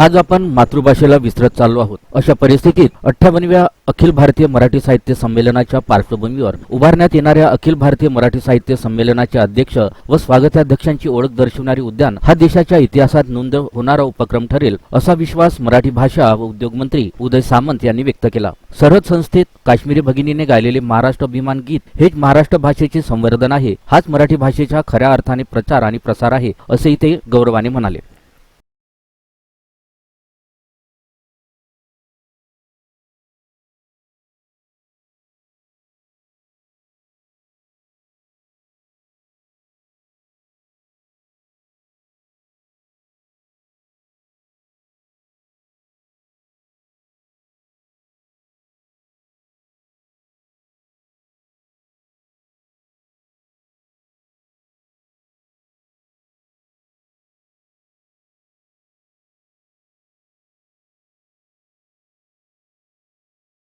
आज आपण मातृभाषेला विसरत चाललो आहोत. अशा परिस्थितीत अठ्ठावन्नव्या अखिल भारतीय मराठी साहित्य संमेलनाच्या पार्श्वभूमीवर उभारण्यात येणाऱ्या अखिल भारतीय मराठी साहित्य संमेलनाचे अध्यक्ष व स्वागताध्यक्षांची ओळख दर्शवणारी उद्यान हा देशाच्या इतिहासात नोंद होणारा उपक्रम ठरेल असा विश्वास मराठी भाषा व उद्योग मंत्री उदय सामंत यांनी व्यक्त केला. सरहद संस्थेत काश्मीरी भगिनीने गायलेले महाराष्ट्र अभिमान गीत हेच महाराष्ट्र भाषेचे संवर्धन आहे हाच मराठी भाषेच्या खऱ्या अर्थाने प्रचार आणि प्रसार आहे असेही ते गौरवाने म्हणाले.